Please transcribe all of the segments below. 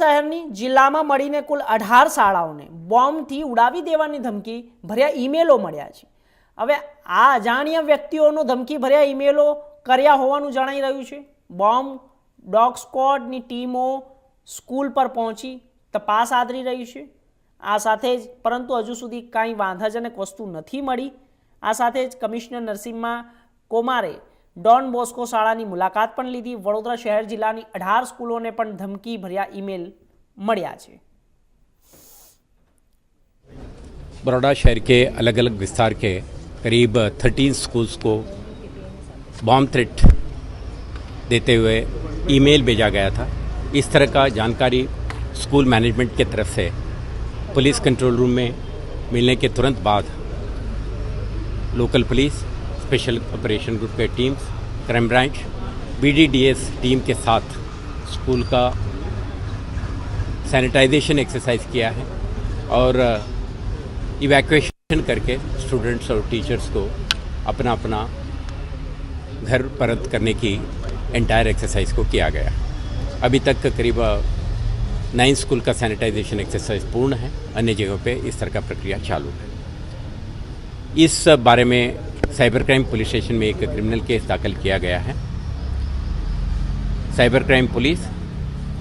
શહેરની જિલ્લામાં મળીને કુલ અઢાર શાળાઓને બોમ્બથી ઉડાવી દેવાની ધમકી ભર્યા ઈમેલો મળ્યા છે. હવે આ અજાણ્યા વ્યક્તિઓનો ધમકી ભર્યા ઈમેલો કર્યા હોવાનું જણાઈ રહ્યું છે. બોમ્બ, ડોગ સ્કોડની ટીમો સ્કૂલ પર પહોંચી તપાસ આદરી રહી છે. આ સાથે જ, પરંતુ હજુ સુધી કાંઈ વાંધાજનક વસ્તુ નથી મળી. આ સાથે જ કમિશનર નરસિંહમાં કોમારે ડોન બોસ્કો શાળાની મુલાકાત પણ લીધી વડોદરા શહેર જિલ્લાની અઢાર સ્કૂલોને પણ ધમકી ભર્યા ઈમેલ મળ્યા છે बड़ौदा शहर के अलग अलग विस्तार के करीब 13 स्कूल्स को बॉम्ब थ्रेट देते हुए ईमेल भेजा गया था इस तरह का जानकारी स्कूल मैनेजमेंट के तरफ से पुलिस कंट्रोल रूम में मिलने के तुरंत बाद local police special operation group के teams crime branch BDDS team के साथ स्कूल का सैनिटाइजेशन एक्सरसाइज किया है और इवैक्यूएशन करके स्टूडेंट्स और टीचर्स को अपना अपना घर परत करने की एंटायर एक्सरसाइज को किया गया। अभी तक करीब नाइन स्कूल का सैनिटाइजेशन एक्सरसाइज पूर्ण है। अन्य जगहों पे इस तरह का प्रक्रिया चालू है। इस बारे में साइबर क्राइम पुलिस स्टेशन में एक क्रिमिनल केस दाखिल किया गया है। Cyber crime police,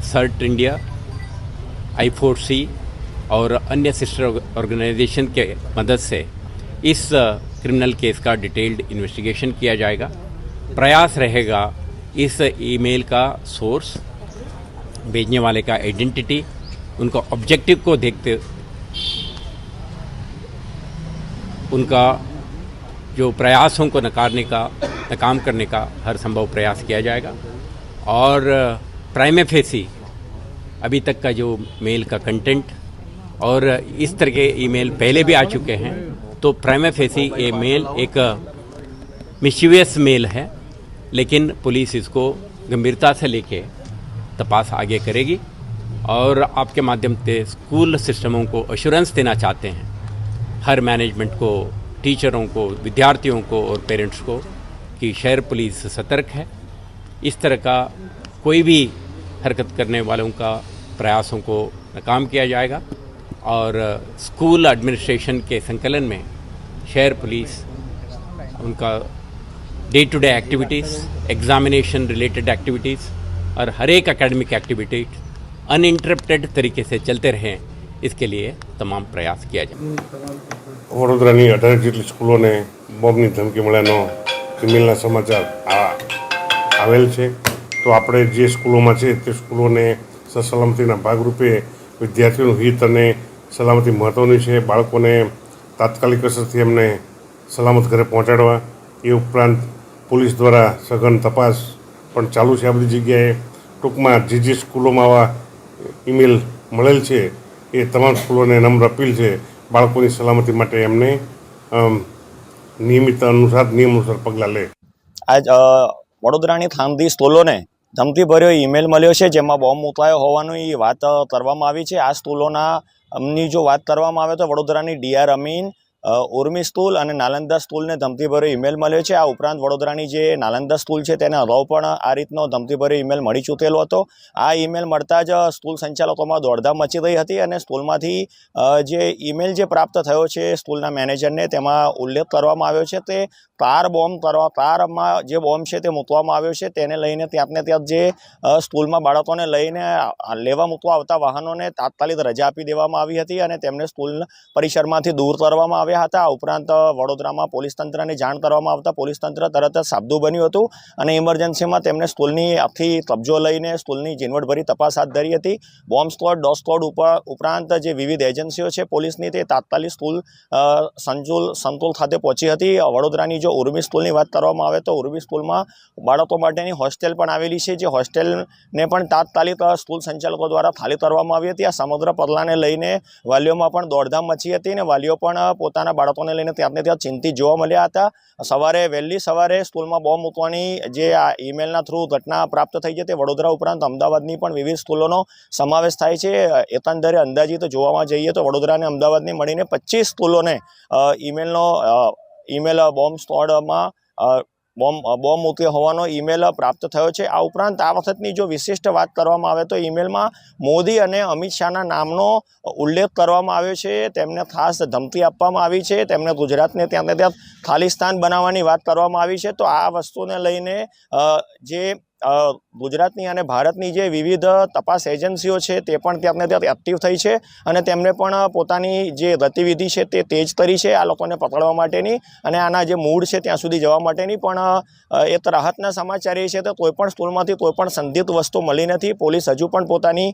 CERT India, I four C और अन्य सिस्टर ऑर्गेनाइजेशन के मदद से इस क्रिमिनल केस का डिटेल्ड इन्वेस्टिगेशन किया जाएगा। प्रयास रहेगा इस ईमेल का सोर्स, भेजने वाले का आइडेंटिटी, उनका ऑब्जेक्टिव को देखते, उनका जो प्रयासों को नकारने का, नाकाम करने का हर संभव प्रयास किया जाएगा। और, प्राइम फेसी अभी तक का जो मेल का कंटेंट और इस तरह के ईमेल पहले भी आ चुके हैं तो प्राइम फेसी ये मेल एक मिशीवियस मेल है, लेकिन पुलिस इसको गंभीरता से लेके तपास आगे करेगी और आपके माध्यम से स्कूल सिस्टमों को अश्योरेंस देना चाहते हैं। हर मैनेजमेंट को टीचरों को, विद्यार्थियों को और पेरेंट्स को कि शहर पुलिस सतर्क है। इस तरह का कोई भी हरकत करने वालों का प्रयासों को नाकाम किया जाएगा और स्कूल एडमिनिस्ट्रेशन के संकलन में शहर पुलिस, उनका day to day activities, examination related activities और हर एक एकेडमिक एक्टिविटी अनइंटरप्टेड तरीके से चलते रहें। इसके लिए तमाम प्रयास किया जाए વડોદરાની અઢાર જેટલી સ્કૂલોને બોમ્બની ધમકી મળ્યાનો ઈમેલના સમાચાર આ આવેલ છે તો આપણે જે સ્કૂલોમાં છે તે સ્કૂલોને સલામતીના ભાગરૂપે વિદ્યાર્થીઓનું હિત અને સલામતી મહત્ત્વની છે બાળકોને તાત્કાલિક અસરથી એમને સલામત ઘરે પહોંચાડવા એ ઉપરાંત પોલીસ દ્વારા સઘન તપાસ પણ ચાલુ છે આ બધી જગ્યાએ ટૂંકમાં જે જે સ્કૂલોમાં આવા ઈમેલ મળેલ છે એ તમામ સ્કૂલોને નમ્ર અપીલ છે બાળકોની સલામતી માટે એમને નિયમિત અનુસાર, નિયમ અનુસાર પગલાં લે. આજ વડોદરાની ખાનગી સ્કૂલોને ધમકીભર્યો ઈમેલ મળ્યો છે, જેમાં બોમ્બ મૂકાયો હોવાની વાત કરવામાં આવી છે. આ સ્કૂલોના અમની જો વાત કરવામાં આવે તો વડોદરાની ડીઆર અમીન ઉર્મી સ્કૂલ અને નાલંદા સ્કૂલને ધમતીભર્યો ઈમેલ મળ્યો છે. આ ઉપરાંત વડોદરાની જે નાલંદા સ્કૂલ છે તેને અગાઉ પણ આ રીતનો ધમતીભર્યો ઈમેલ મળી ચૂકેલો હતો. આ ઈમેલ મળતા જ સ્કૂલ સંચાલકોમાં દોડધામ મચી રહી હતી અને સ્કૂલમાંથી જે ઈમેલ જે પ્રાપ્ત થયો છે સ્કૂલના મેનેજરને તેમાં ઉલ્લેખ કરવામાં આવ્યો છે. તે કાર બોમ્બ કરવા કારમાં જે બોમ્બ છે તે મૂકવામાં આવ્યો છે. તેને લઈને ત્યાંને ત્યાં જે સ્કૂલમાં બાળકોને લઈને લેવા મૂકવા આવતા વાહનોને તાત્કાલિક રજા આપી દેવામાં આવી હતી અને તેમને સ્કૂલ પરિસરમાંથી દૂર કરવામાં આવ્યા હતા. ઉપરાંત વડોદરામાં પોલીસ તંત્રને જાણ કરવામાં આવતા પોલીસ તંત્ર તરત જ સાબદું બન્યું હતું અને ઇમરજન્સીમાં તેમને સ્કૂલની આખી કબજો લઈને સ્કૂલની ઝીણવટભરી તપાસ હાથ ધરી હતી. બોમ્બ સ્કોડ ડો સ્કોડ ઉપર ઉપરાંત જે વિવિધ એજન્સીઓ છે પોલીસની તે તાત્કાલિક સ્કૂલ સંજુલ સંતુલ ખાતે પહોંચી હતી. વડોદરાની જો ઉર્મી સ્કૂલની વાત કરવામાં આવે તો ઉર્મી સ્કૂલમાં બાળકો માટેની હોસ્ટેલ પણ આવેલી છે. જે હોસ્ટેલને પણ તાત્કાલિક સ્કૂલ સંચાલકો દ્વારા ખાલી કરવામાં આવી હતી. આ સમગ્ર પગલાંને લઈને વાલીઓમાં પણ દોડધામ મચી હતી અને વાલીઓ પણ અ, પોતાના બાળકોને લઈને ત્યાંને ત્યાં ચિંતિત જોવા મળ્યા હતા. સવારે વહેલી સવારે સ્કૂલમાં બોમ્બ મૂકવાની જે આ ઈમેલના થ્રુ ઘટના પ્રાપ્ત થઈ છે તે વડોદરા ઉપરાંત અમદાવાદની પણ વિવિધ સ્કૂલોનો સમાવેશ થાય છે. એકંદરે અંદાજિત જોવામાં જઈએ તો વડોદરા અને અમદાવાદની મળીને પચીસ સ્કૂલોને ઈમેલનો ઈમેલ બોમ્બ સ્ક્વોડમાં અ, બોમ્બ બોમ્બ મૂક્યો હોવાનો ઈમેલ પ્રાપ્ત થયો છે. આ ઉપરાંત આ વખતની જો વિશિષ્ટ વાત કરવામાં આવે તો ઈમેલમાં મોદી અને અમિત શાહના નામનો ઉલ્લેખ કરવામાં આવ્યો છે. તેમને ખાસ ધમકી આપવામાં આવી છે. તેમને ગુજરાતને ત્યાં ત્યાં ખાલિસ્તાન બનાવવાની વાત કરવામાં આવી છે. તો આ વસ્તુને લઈને જે ગુજરાતની અને ભારતની જે વિવિધ તપાસ એજન્સીઓ છે તે પણ ત્યાં ત્યાં એક્ટિવ થઈ છે અને તેમને પણ પોતાની જે ગતિવિધિ છે તે તેજ કરી છે આ લોકોને પકડવા માટેની અને આના જે મૂળ છે ત્યાં સુધી જવા માટેની પણ એક રાહતના સમાચાર એ છે તો કોઈપણ સ્કૂલમાંથી કોઈ પણ સંદિગ્ધ વસ્તુ મળી નથી. પોલીસ હજુ પણ પોતાની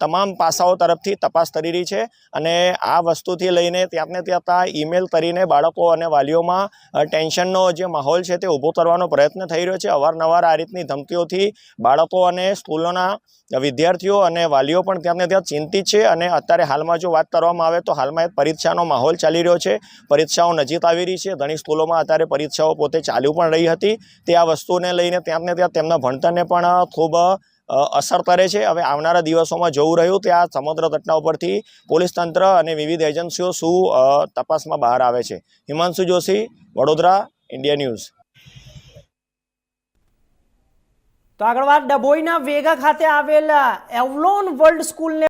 તમામ પાસાઓ તરફથી તપાસ કરી રહી છે અને આ વસ્તુથી લઈને ત્યાં ને ત્યાં ઈમેલ કરીને બાળકો અને વાલીઓમાં ટેન્શનનો જે માહોલ છે તે ઊભો કરવાનો પ્રયત્ન થઈ રહ્યો છે. અવારનવાર આ રીતની ધમકીઓથી બાળકો અને સ્કૂલોના વિદ્યાર્થીઓ અને વાલીઓ પણ ત્યાં ત્યાં ચિંતિત છે અને અત્યારે હાલમાં જો વાત કરવામાં આવે તો હાલમાં પરીક્ષાનો માહોલ ચાલી રહ્યો છે. પરીક્ષાઓ નજીક આવી રહી છે. ઘણી સ્કૂલોમાં અત્યારે પરીક્ષાઓ પોતે ચાલુ પણ રહી હતી. તે આ વસ્તુને લઈને ત્યાંને ત્યાં તેમના ભણતરને પણ ખૂબ અસર કરે છે. હવે આવનારા દિવસોમાં જોવું રહ્યું કે આ સમગ્ર ઘટના ઉપરથી પોલીસ તંત્ર અને વિવિધ એજન્સીઓ શું તપાસમાં બહાર આવે છે. Himanshu Joshi, Vadodara, India news. તો આગળ વાત ડભોઈના વેગા ખાતે આવેલ એવલોન વર્લ્ડ સ્કૂલને